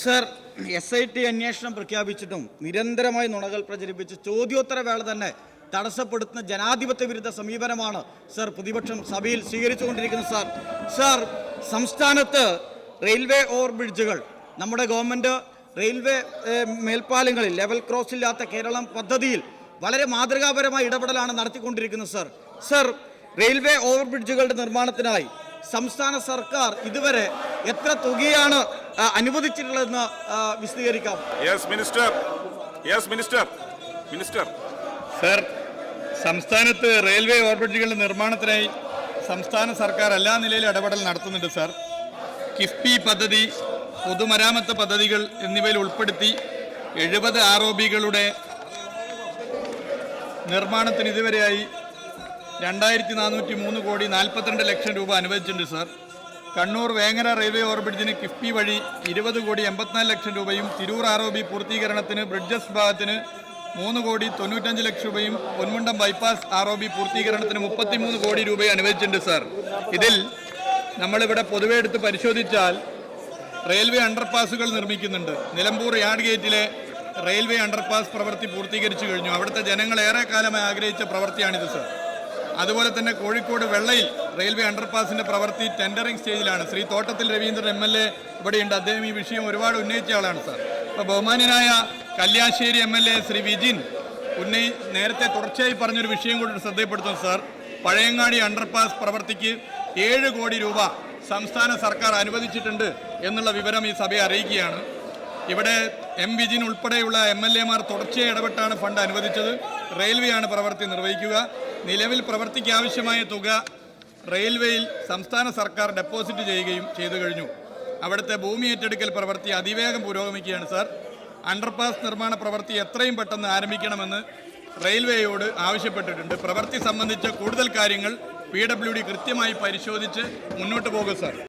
Sir S I T അന്വേഷണം പ്രഖ്യാപിച്ചിട്ടും നിരന്തരമായി നുണകൾ പ്രചരിപ്പിച്ച് ചോദ്യോത്തര വേള തന്നെ തടസ്സപ്പെടുത്തുന്ന ജനാധിപത്യ വിരുദ്ധ സമീപനമാണ് സർ പ്രതിപക്ഷം സഭയിൽ സ്വീകരിച്ചുകൊണ്ടിരിക്കുന്നത് സർ. സർ സംസ്ഥാനത്ത് റെയിൽവേ ഓവർ ബ്രിഡ്ജുകൾ നമ്മുടെ ഗവൺമെന്റ് റെയിൽവേ മേൽപ്പാലങ്ങളിൽ ലെവൽ ക്രോസ് ഇല്ലാത്ത കേരളം പദ്ധതിയിൽ വളരെ മാതൃകാപരമായ ഇടപെടലാണ് നടത്തിക്കൊണ്ടിരിക്കുന്നത് സർ. സർ റെയിൽവേ ഓവർ ബ്രിഡ്ജുകളുടെ നിർമ്മാണത്തിനായി സംസ്ഥാന സർക്കാർ ഇതുവരെ എത്ര തുകയാണ് അനുവദിച്ചിട്ടുള്ളതെന്ന് വിശദീകരിക്കാം. Yes minister yes minister minister sir സംസ്ഥാനത്ത് റെയിൽവേ ഓവർബ്രിഡ്ജുകളുടെ നിർമ്മാണത്തിനായി സംസ്ഥാന സർക്കാർ എല്ലാ നിലയിലും ഇടപെടൽ നടത്തുന്നുണ്ട് സർ കിഫ്ബി പദ്ധതി പൊതുമരാമത്ത് പദ്ധതികൾ എന്നിവയിൽ ഉൾപ്പെടുത്തി എഴുപത് ആർ ഒ ബികളുടെ നിർമ്മാണത്തിന് ഇതുവരെയായി രണ്ടായിരത്തി നാനൂറ്റി മൂന്ന് കോടി നാൽപ്പത്തിരണ്ട് ലക്ഷം രൂപ അനുവദിച്ചിട്ടുണ്ട് സർ കണ്ണൂർ വേങ്ങര റെയിൽവേ ഓവർബ്രിഡ്ജിന് കിഫ്ബി വഴി ഇരുപത് കോടി എൺപത്തിനാല് ലക്ഷം രൂപയും തിരൂർ ആർ ബി പൂർത്തീകരണത്തിന് ബ്രിഡ്ജസ് ഭാഗത്തിന് മൂന്ന് കോടി തൊണ്ണൂറ്റഞ്ച് ലക്ഷം രൂപയും Ponmundam bypass R O B പൂർത്തീകരണത്തിന് മുപ്പത്തിമൂന്ന് കോടി രൂപയും അനുവദിച്ചിട്ടുണ്ട് സാർ. ഇതിൽ നമ്മളിവിടെ പൊതുവെ എടുത്ത് പരിശോധിച്ചാൽ റെയിൽവേ അണ്ടർപാസുകൾ നിർമ്മിക്കുന്നുണ്ട്. നിലമ്പൂർ യാർഡ് ഗേറ്റിലെ റെയിൽവേ അണ്ടർപാസ് പ്രവൃത്തി പൂർത്തീകരിച്ചു കഴിഞ്ഞു. അവിടുത്തെ ജനങ്ങൾ ഏറെ കാലമായി ആഗ്രഹിച്ച പ്രവൃത്തിയാണിത് സർ. അതുപോലെ തന്നെ കോഴിക്കോട് വെള്ളയിൽ റെയിൽവേ അണ്ടർപാസിന്റെ പ്രവൃത്തി ടെൻഡറിംഗ് സ്റ്റേജിലാണ് Shri Thottathil Raveendran M L A ഇവിടെയുണ്ട്. അദ്ദേഹം ഈ വിഷയം ഒരുപാട് ഉന്നയിച്ച ആളാണ് സാർ. അപ്പോൾ ബഹുമാന്യനായ Kalliasseri M L A Shri Vijin ഉന്നയി നേരത്തെ തുടർച്ചയായി പറഞ്ഞൊരു വിഷയം കൂടി ശ്രദ്ധയപ്പെടുത്തുന്നു സാർ. പഴയങ്ങാടി അണ്ടർപാസ് പ്രവൃത്തിക്ക് ഏഴ് കോടി രൂപ സംസ്ഥാന സർക്കാർ അനുവദിച്ചിട്ടുണ്ട് എന്നുള്ള വിവരം ഈ സഭയെ അറിയിക്കുകയാണ്. ഇവിടെ എം വിജിൻ ഉൾപ്പെടെയുള്ള എം എൽ എമാർ തുടർച്ചയായി ഇടപെട്ടാണ് ഫണ്ട് അനുവദിച്ചത്. റെയിൽവേയാണ് പ്രവൃത്തി നിർവഹിക്കുക. നിലവിൽ പ്രവൃത്തിക്ക് ആവശ്യമായ തുക റെയിൽവേയിൽ സംസ്ഥാന സർക്കാർ ഡെപ്പോസിറ്റ് ചെയ്യുകയും ചെയ്തു കഴിഞ്ഞു. അവിടുത്തെ ഭൂമി ഏറ്റെടുക്കൽ പ്രവൃത്തി അതിവേഗം പുരോഗമിക്കുകയാണ് സർ. അണ്ടർപാസ് നിർമ്മാണ പ്രവൃത്തി എത്രയും പെട്ടെന്ന് ആരംഭിക്കണമെന്ന് റെയിൽവേയോട് ആവശ്യപ്പെട്ടിട്ടുണ്ട്. പ്രവൃത്തി സംബന്ധിച്ച കൂടുതൽ കാര്യങ്ങൾ പി ഡബ്ല്യു ഡി കൃത്യമായി പരിശോധിച്ച് മുന്നോട്ട് പോകും സാർ.